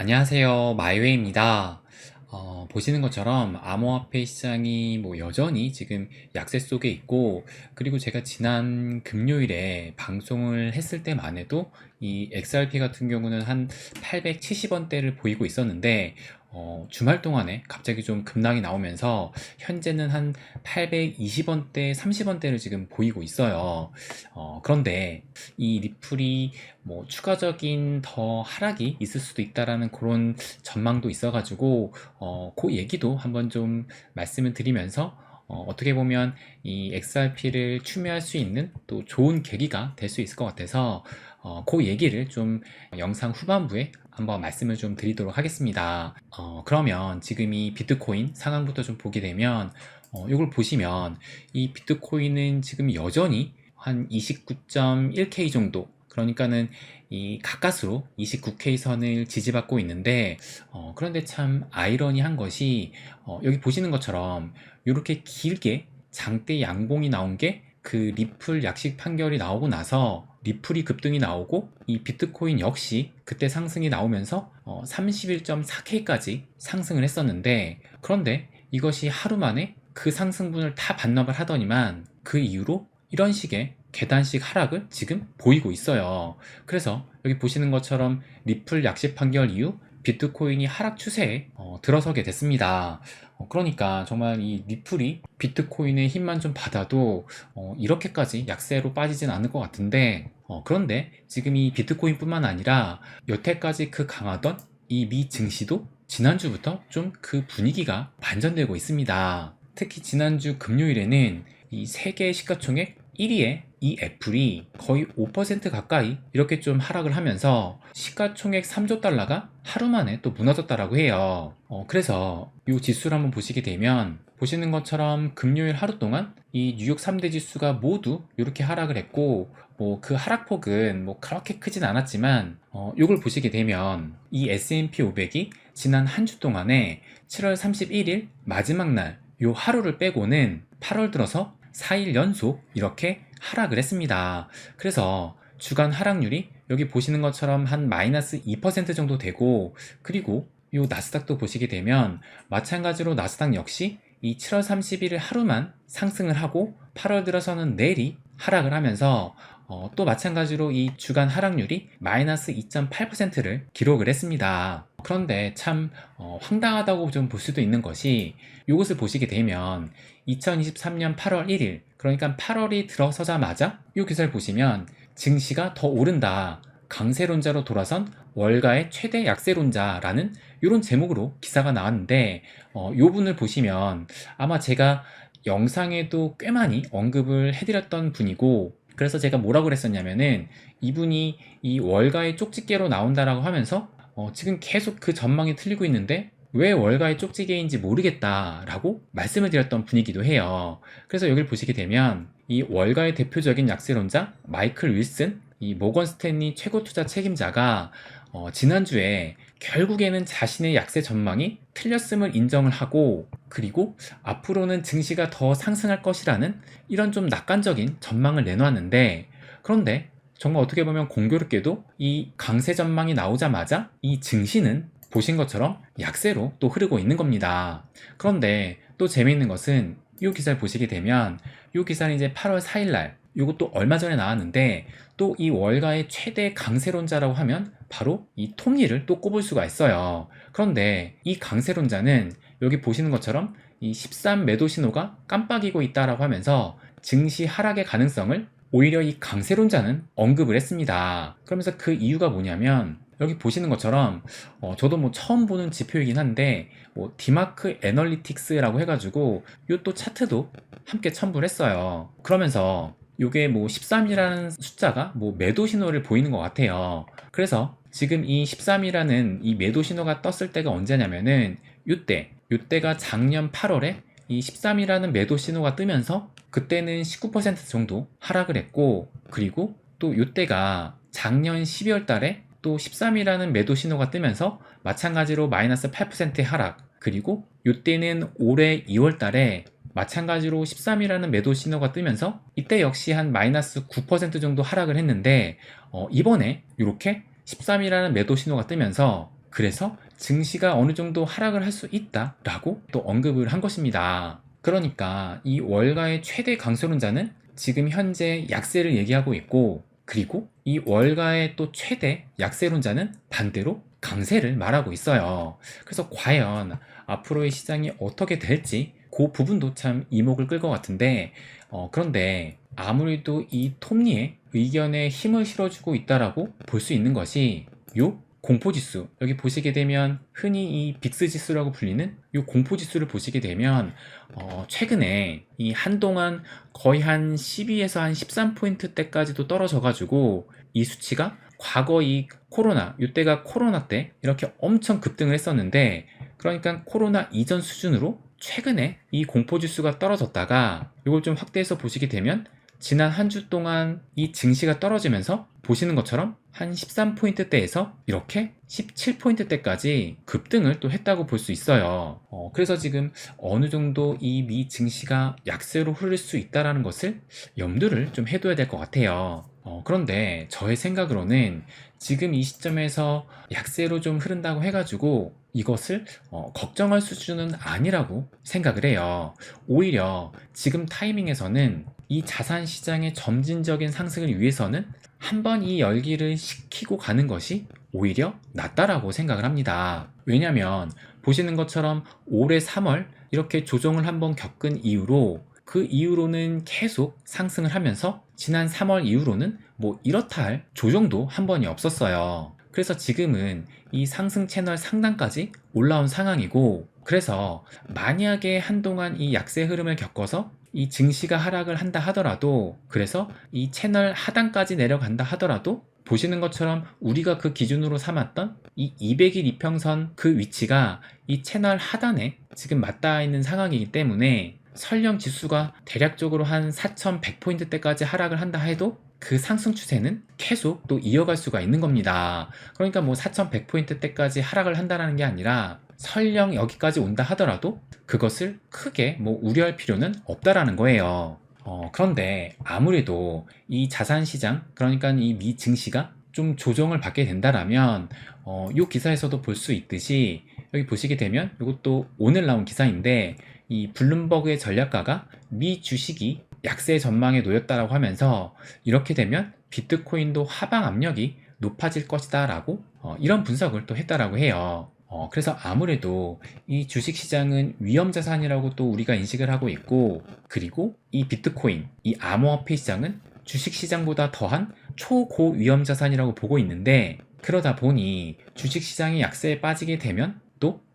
안녕하세요. 마이웨이입니다. 어, 보시는 것처럼 암호화폐 시장이 뭐 여전히 지금 약세 속에 있고, 그리고 제가 지난 금요일에 방송을 했을 때만 해도 이 XRP 같은 경우는 한 870원대를 보이고 있었는데, 어, 주말 동안에 갑자기 좀 급락이 나오면서 현재는 한 820원대, 30원대를 지금 보이고 있어요. 어, 그런데 이 리플이 뭐 추가적인 더 하락이 있을 수도 있다라는 그런 전망도 있어가지고 어, 그 얘기도 한번 좀 말씀을 드리면서 어, 어떻게 보면 이 XRP를 추매할 수 있는 또 좋은 계기가 될 수 있을 것 같아서 어, 그 얘기를 좀 영상 후반부에 한번 말씀을 좀 드리도록 하겠습니다. 어, 그러면 지금 이 비트코인 상황부터 좀 보게 되면 어, 이걸 보시면 이 비트코인은 지금 여전히 한 29.1K 정도 그러니까는 이 가까스로 29K 선을 지지받고 있는데 어, 그런데 참 아이러니한 것이 어, 여기 보시는 것처럼 이렇게 길게 장대 양봉이 나온 게 그 리플 약식 판결이 나오고 나서 리플이 급등이 나오고 이 비트코인 역시 그때 상승이 나오면서 어, 31.4K까지 상승을 했었는데 그런데 이것이 하루 만에 그 상승분을 다 반납을 하더니만 그 이후로 이런 식의 계단식 하락을 지금 보이고 있어요. 그래서 여기 보시는 것처럼 리플 약식 판결 이후 비트코인이 하락 추세에 어, 들어서게 됐습니다. 어, 그러니까 정말 이 리플이 비트코인의 힘만 좀 받아도 어, 이렇게까지 약세로 빠지진 않을 것 같은데 어, 그런데 지금 이 비트코인뿐만 아니라 여태까지 그 강하던 이 미 증시도 지난주부터 좀 그 분위기가 반전되고 있습니다. 특히 지난주 금요일에는 이 세계 시가총액 1위에 이 애플이 거의 5% 가까이 이렇게 좀 하락을 하면서 시가총액 3조 달러가 하루 만에 또 무너졌다라고 해요. 어, 그래서 이 지수를 한번 보시게 되면 보시는 것처럼 금요일 하루 동안 이 뉴욕 3대 지수가 모두 이렇게 하락을 했고 뭐 그 하락폭은 뭐 그렇게 크진 않았지만 어, 이걸 보시게 되면 이 S&P 500이 지난 한 주 동안에 7월 31일 마지막 날요 하루를 빼고는 8월 들어서 4일 연속 이렇게 하락을 했습니다. 그래서 주간 하락률이 여기 보시는 것처럼 한 마이너스 2% 정도 되고 그리고 이 나스닥도 보시게 되면 마찬가지로 나스닥 역시 이 7월 31일 하루만 상승을 하고 8월 들어서는 내일이 하락을 하면서 어, 또 마찬가지로 이 주간 하락률이 마이너스 2.8%를 기록을 했습니다. 그런데 참 어, 황당하다고 좀 볼 수도 있는 것이 이것을 보시게 되면 2023년 8월 1일 그러니까 8월이 들어서자마자 이 기사를 보시면 증시가 더 오른다. 강세론자로 돌아선 월가의 최대 약세론자라는 이런 제목으로 기사가 나왔는데 어, 이 분을 보시면 아마 제가 영상에도 꽤 많이 언급을 해드렸던 분이고 그래서 제가 뭐라고 그랬었냐면은 이분이 이 월가의 쪽집게로 나온다라고 하면서 어, 지금 계속 그 전망이 틀리고 있는데 왜 월가의 쪽지게인지 모르겠다라고 말씀을 드렸던 분이기도 해요. 그래서 여기를 보시게 되면 이 월가의 대표적인 약세론자 마이클 윌슨, 이 모건 스탠리 최고 투자 책임자가 어, 지난주에 결국에는 자신의 약세 전망이 틀렸음을 인정을 하고 그리고 앞으로는 증시가 더 상승할 것이라는 이런 좀 낙관적인 전망을 내놓았는데 그런데 정말 어떻게 보면 공교롭게도 이 강세 전망이 나오자마자 이 증시는 보신 것처럼 약세로 또 흐르고 있는 겁니다. 그런데 또 재미있는 것은 이 기사를 보시게 되면 이 기사는 이제 8월 4일 날 이것도 얼마 전에 나왔는데 또 이 월가의 최대 강세론자라고 하면 바로 이 톱니를 또 꼽을 수가 있어요. 그런데 이 강세론자는 여기 보시는 것처럼 이 13 매도 신호가 깜빡이고 있다라고 하면서 증시 하락의 가능성을 오히려 이 강세론자는 언급을 했습니다. 그러면서 그 이유가 뭐냐면 여기 보시는 것처럼 어, 저도 뭐 처음 보는 지표이긴 한데 뭐 디마크 애널리틱스라고 해가지고 요 또 차트도 함께 첨부를 했어요. 그러면서 요게 뭐 13이라는 숫자가 뭐 매도 신호를 보이는 것 같아요. 그래서 지금 이 13이라는 이 매도 신호가 떴을 때가 언제냐면은 요때 요때가 작년 8월에 이 13이라는 매도 신호가 뜨면서 그때는 19% 정도 하락을 했고 그리고 또 요때가 작년 12월 달에 또 13이라는 매도 신호가 뜨면서 마찬가지로 마이너스 8%의 하락 그리고 이때는 올해 2월 달에 마찬가지로 13이라는 매도 신호가 뜨면서 이때 역시 한 마이너스 9% 정도 하락을 했는데 어, 이번에 이렇게 13이라는 매도 신호가 뜨면서 그래서 증시가 어느 정도 하락을 할 수 있다라고 또 언급을 한 것입니다. 그러니까 이 월가의 최대 강소론자는 지금 현재 약세를 얘기하고 있고 그리고 이 월가의 또 최대 약세론자는 반대로 강세를 말하고 있어요. 그래서 과연 앞으로의 시장이 어떻게 될지 그 부분도 참 이목을 끌 것 같은데 어, 그런데 아무래도 이 톱니의 의견에 힘을 실어주고 있다라고 볼 수 있는 것이 요 공포지수. 여기 보시게 되면 흔히 이 빅스 지수라고 불리는 이 공포지수를 보시게 되면 어, 최근에 이 한동안 거의 한 12에서 한 13포인트대까지도 떨어져 가지고 이 수치가 과거 이 코로나 이때가 코로나 때 이렇게 엄청 급등을 했었는데 그러니까 코로나 이전 수준으로 최근에 이 공포지수가 떨어졌다가 이걸 좀 확대해서 보시게 되면 지난 한 주 동안 이 증시가 떨어지면서 보시는 것처럼 한 13포인트대에서 이렇게 17포인트대까지 급등을 또 했다고 볼 수 있어요. 어, 그래서 지금 어느 정도 이 미 증시가 약세로 흐를 수 있다는 것을 염두를 좀 해둬야 될 것 같아요. 어, 그런데 저의 생각으로는 지금 이 시점에서 약세로 좀 흐른다고 해가지고 이것을 어, 걱정할 수준은 아니라고 생각을 해요. 오히려 지금 타이밍에서는 이 자산 시장의 점진적인 상승을 위해서는 한번 이 열기를 식히고 가는 것이 오히려 낫다라고 생각을 합니다. 왜냐면 보시는 것처럼 올해 3월 이렇게 조정을 한번 겪은 이후로 그 이후로는 계속 상승을 하면서 지난 3월 이후로는 뭐 이렇다 할 조정도 한 번이 없었어요. 그래서 지금은 이 상승 채널 상단까지 올라온 상황이고 그래서 만약에 한동안 이 약세 흐름을 겪어서 이 증시가 하락을 한다 하더라도 그래서 이 채널 하단까지 내려간다 하더라도 보시는 것처럼 우리가 그 기준으로 삼았던 이 200일 이평선 그 위치가 이 채널 하단에 지금 맞닿아 있는 상황이기 때문에 설령 지수가 대략적으로 한 4,100포인트대까지 하락을 한다 해도 그 상승 추세는 계속 또 이어갈 수가 있는 겁니다. 그러니까 뭐 4,100포인트대까지 하락을 한다는 게 아니라 설령 여기까지 온다 하더라도 그것을 크게 뭐 우려할 필요는 없다라는 거예요. 어, 그런데 아무래도 이 자산 시장, 그러니까 이 미 증시가 좀 조정을 받게 된다라면, 어, 이 기사에서도 볼 수 있듯이 여기 보시게 되면 이것도 오늘 나온 기사인데 이 블룸버그의 전략가가 미 주식이 약세 전망에 놓였다라고 하면서 이렇게 되면 비트코인도 하방 압력이 높아질 것이다 라고 어, 이런 분석을 또 했다라고 해요. 어, 그래서 아무래도 이 주식 시장은 위험 자산이라고 또 우리가 인식을 하고 있고, 그리고 이 비트코인, 이 암호화폐 시장은 주식 시장보다 더한 초고 위험 자산이라고 보고 있는데, 그러다 보니 주식 시장이 약세에 빠지게 되면 또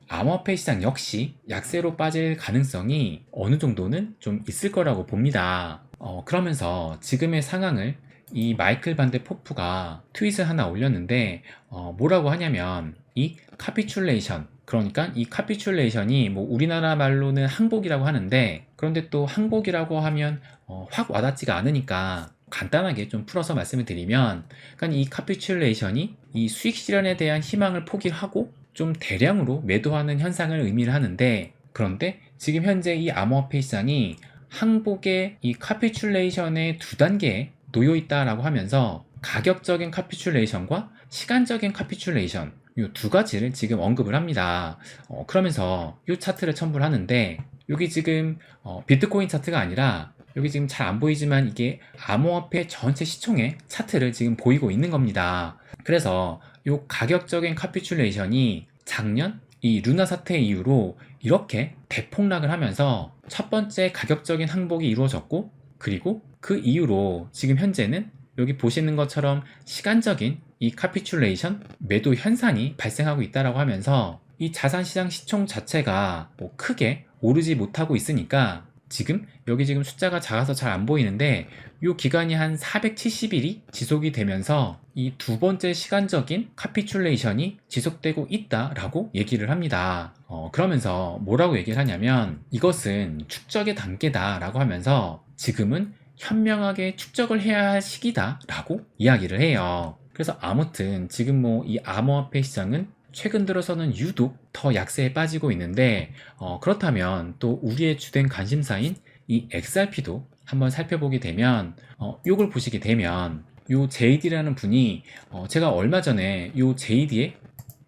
암호화폐 시장 역시 약세로 빠질 가능성이 어느 정도는 좀 있을 거라고 봅니다. 어, 그러면서 지금의 상황을 이 마이클 반데 포프가 트윗을 하나 올렸는데 어, 뭐라고 하냐면 이 카피출레이션 그러니까 이 카피출레이션이 뭐 우리나라 말로는 항복이라고 하는데 그런데 또 항복이라고 하면 어, 확 와닿지가 않으니까 간단하게 좀 풀어서 말씀을 드리면 그러니까 이 카피출레이션이 이 수익 실현에 대한 희망을 포기하고 좀 대량으로 매도하는 현상을 의미를 하는데 그런데 지금 현재 이 암호화폐 시장이 항복의 이 카피출레이션의 두 단계에 놓여 있다라고 하면서 가격적인 카피출레이션과 시간적인 카피출레이션 이 두 가지를 지금 언급을 합니다. 어, 그러면서 이 차트를 첨부를 하는데 여기 지금 어, 비트코인 차트가 아니라 여기 지금 잘 안 보이지만 이게 암호화폐 전체 시총의 차트를 지금 보이고 있는 겁니다. 그래서 이 가격적인 카피출레이션이 작년 이 루나 사태 이후로 이렇게 대폭락을 하면서 첫 번째 가격적인 항복이 이루어졌고 그리고 그 이후로 지금 현재는 여기 보시는 것처럼 시간적인 이 카피출레이션 매도 현상이 발생하고 있다라고 하면서 이 자산시장 시총 자체가 뭐 크게 오르지 못하고 있으니까 지금 여기 지금 숫자가 작아서 잘 안 보이는데 이 기간이 한 470일이 지속이 되면서 이 두 번째 시간적인 카피출레이션이 지속되고 있다라고 얘기를 합니다. 어, 그러면서 뭐라고 얘기를 하냐면 이것은 축적의 단계다라고 하면서 지금은 현명하게 축적을 해야 할 시기다라고 이야기를 해요. 그래서 아무튼 지금 뭐 이 암호화폐 시장은 최근 들어서는 유독 더 약세에 빠지고 있는데 어, 그렇다면 또 우리의 주된 관심사인 이 XRP도 한번 살펴보게 되면 어, 요걸 보시게 되면 요 JD라는 분이 어, 제가 얼마 전에 요 JD의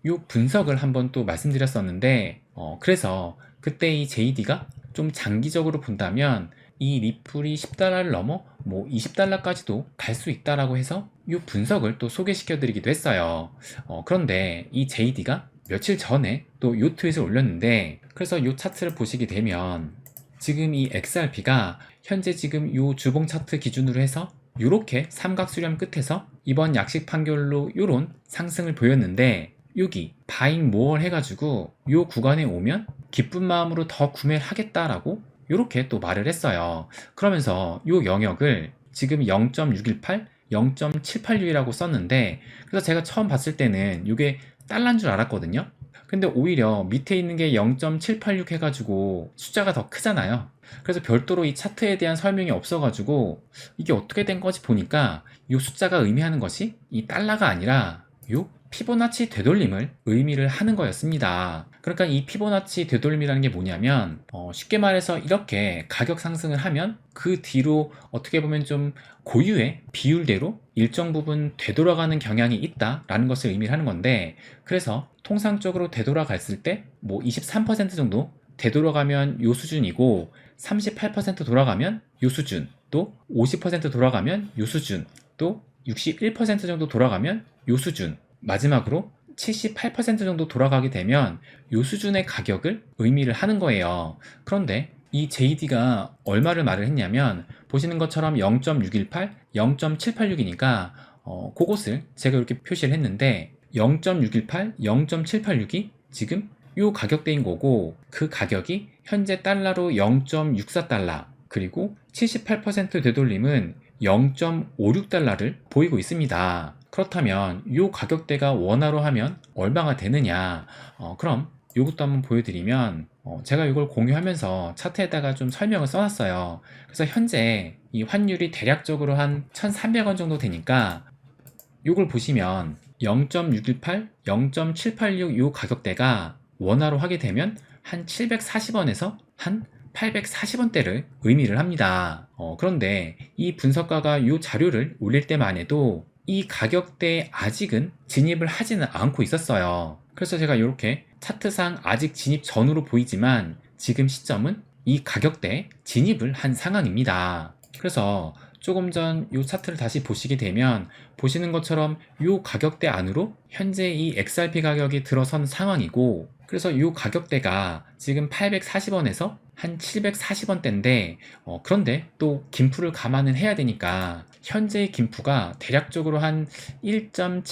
요 분석을 한번 또 말씀드렸었는데 어, 그래서 그때 이 JD가 좀 장기적으로 본다면 이 리플이 10달러를 넘어 뭐 20달러까지도 갈 수 있다라고 해서 이 분석을 또 소개시켜 드리기도 했어요. 어, 그런데 이 JD가 며칠 전에 또요 트윗을 올렸는데 그래서 요 차트를 보시게 되면 지금 이 XRP가 현재 지금 요 주봉 차트 기준으로 해서 요렇게 삼각 수렴 끝에서 이번 약식 판결로 요런 상승을 보였는데 여기 바잉 모어 해가지고 요 구간에 오면 기쁜 마음으로 더 구매를 하겠다라고 요렇게 또 말을 했어요. 그러면서 요 영역을 지금 0.618, 0.786이라고 썼는데 그래서 제가 처음 봤을 때는 이게 달러인 줄 알았거든요. 근데 오히려 밑에 있는 게 0.786 해가지고 숫자가 더 크잖아요. 그래서 별도로 이 차트에 대한 설명이 없어가지고 이게 어떻게 된 거지 보니까 이 숫자가 의미하는 것이 이 달러가 아니라 요 피보나치 되돌림을 의미를 하는 거였습니다. 그러니까 이 피보나치 되돌림이라는 게 뭐냐면 어, 쉽게 말해서 이렇게 가격 상승을 하면 그 뒤로 어떻게 보면 좀 고유의 비율대로 일정 부분 되돌아가는 경향이 있다라는 것을 의미하는 건데 그래서 통상적으로 되돌아갔을 때 뭐 23% 정도 되돌아가면 요 수준이고 38% 돌아가면 요 수준 또 50% 돌아가면 요 수준 또 61% 정도 돌아가면 요 수준 마지막으로 78% 정도 돌아가게 되면 요 수준의 가격을 의미를 하는 거예요. 그런데 이 JD가 얼마를 말을 했냐면 보시는 것처럼 0.618, 0.786이니까 어, 그것을 제가 이렇게 표시를 했는데 0.618, 0.786이 지금 요 가격대인 거고 그 가격이 현재 달러로 0.64달러 그리고 78% 되돌림은 0.56달러를 보이고 있습니다. 그렇다면 이 가격대가 원화로 하면 얼마가 되느냐? 어, 그럼 이것도 한번 보여드리면 어, 제가 이걸 공유하면서 차트에다가 좀 설명을 써놨어요. 그래서 현재 이 환율이 대략적으로 한 1,300원 정도 되니까 이걸 보시면 0.618, 0.786 이 가격대가 원화로 하게 되면 한 740원에서 한 840원대를 의미를 합니다. 어, 그런데 이 분석가가 이 자료를 올릴 때만 해도 이 가격대에 아직은 진입을 하지는 않고 있었어요. 그래서 제가 이렇게 차트상 아직 진입 전으로 보이지만 지금 시점은 이 가격대에 진입을 한 상황입니다. 그래서 조금 전 이 차트를 다시 보시게 되면 보시는 것처럼 이 가격대 안으로 현재 이 XRP 가격이 들어선 상황이고 그래서 이 가격대가 지금 840원에서 한 740원대인데 어, 그런데 또 김프를 감안을 해야 되니까 현재의 김프가 대략적으로 한 1.7,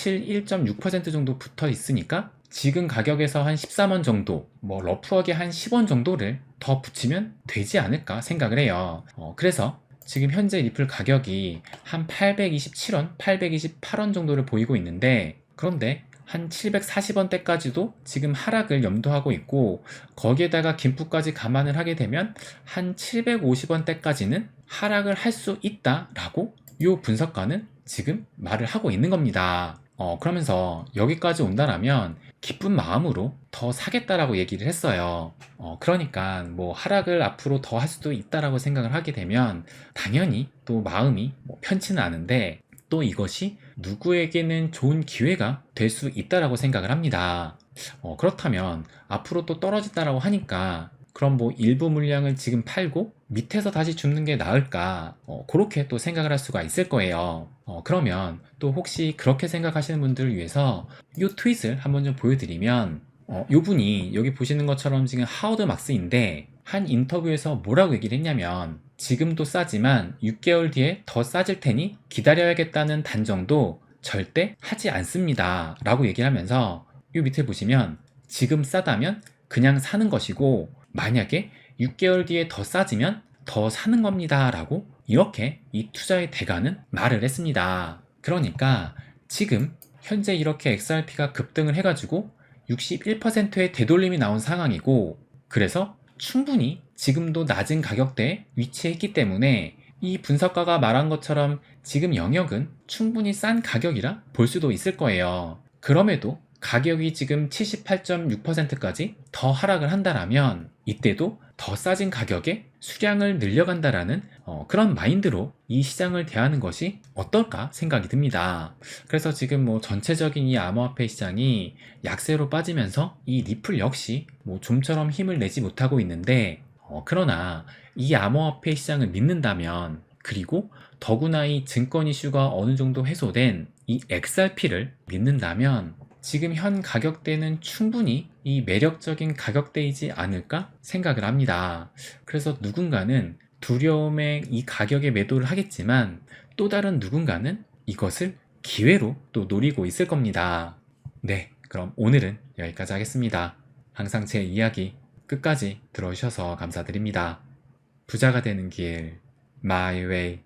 1.6% 정도 붙어 있으니까 지금 가격에서 한 13원 정도, 뭐 러프하게 한 10원 정도를 더 붙이면 되지 않을까 생각을 해요. 어, 그래서 지금 현재 리플 가격이 한 827원, 828원 정도를 보이고 있는데 그런데 한 740원대까지도 지금 하락을 염두하고 있고 거기에다가 김프까지 감안을 하게 되면 한 750원대까지는 하락을 할 수 있다라고 이 분석가는 지금 말을 하고 있는 겁니다. 어, 그러면서 여기까지 온다라면 기쁜 마음으로 더 사겠다라고 얘기를 했어요. 어, 그러니까 뭐 하락을 앞으로 더 할 수도 있다라고 생각을 하게 되면 당연히 또 마음이 뭐 편치는 않은데 또 이것이 누구에게는 좋은 기회가 될 수 있다라고 생각을 합니다. 어, 그렇다면 앞으로 또 떨어진다라고 하니까 그럼 뭐 일부 물량을 지금 팔고 밑에서 다시 줍는 게 나을까 어, 그렇게 또 생각을 할 수가 있을 거예요 어, 그러면 또 혹시 그렇게 생각하시는 분들을 위해서 이 트윗을 한번 좀 보여드리면 어, 이 분이 여기 보시는 것처럼 지금 하워드 막스인데 한 인터뷰에서 뭐라고 얘기를 했냐면 지금도 싸지만 6개월 뒤에 더 싸질 테니 기다려야겠다는 단정도 절대 하지 않습니다 라고 얘기를 하면서 이 밑에 보시면 지금 싸다면 그냥 사는 것이고 만약에 6개월 뒤에 더 싸지면 더 사는 겁니다. 라고 이렇게 이 투자의 대가는 말을 했습니다. 그러니까 지금 현재 이렇게 XRP가 급등을 해가지고 61%의 되돌림이 나온 상황이고 그래서 충분히 지금도 낮은 가격대에 위치했기 때문에 이 분석가가 말한 것처럼 지금 영역은 충분히 싼 가격이라 볼 수도 있을 거예요. 그럼에도 가격이 지금 78.6%까지 더 하락을 한다라면 이때도 더 싸진 가격에 수량을 늘려간다라는 어, 그런 마인드로 이 시장을 대하는 것이 어떨까 생각이 듭니다. 그래서 지금 뭐 전체적인 이 암호화폐 시장이 약세로 빠지면서 이 리플 역시 뭐 좀처럼 힘을 내지 못하고 있는데 어, 그러나 이 암호화폐 시장을 믿는다면 그리고 더구나 이 증권 이슈가 어느 정도 해소된 이 XRP를 믿는다면 지금 현 가격대는 충분히 이 매력적인 가격대이지 않을까 생각을 합니다. 그래서 누군가는 두려움에 이 가격에 매도를 하겠지만 또 다른 누군가는 이것을 기회로 또 노리고 있을 겁니다. 네, 그럼 오늘은 여기까지 하겠습니다. 항상 제 이야기 끝까지 들어주셔서 감사드립니다. 부자가 되는 길, my way.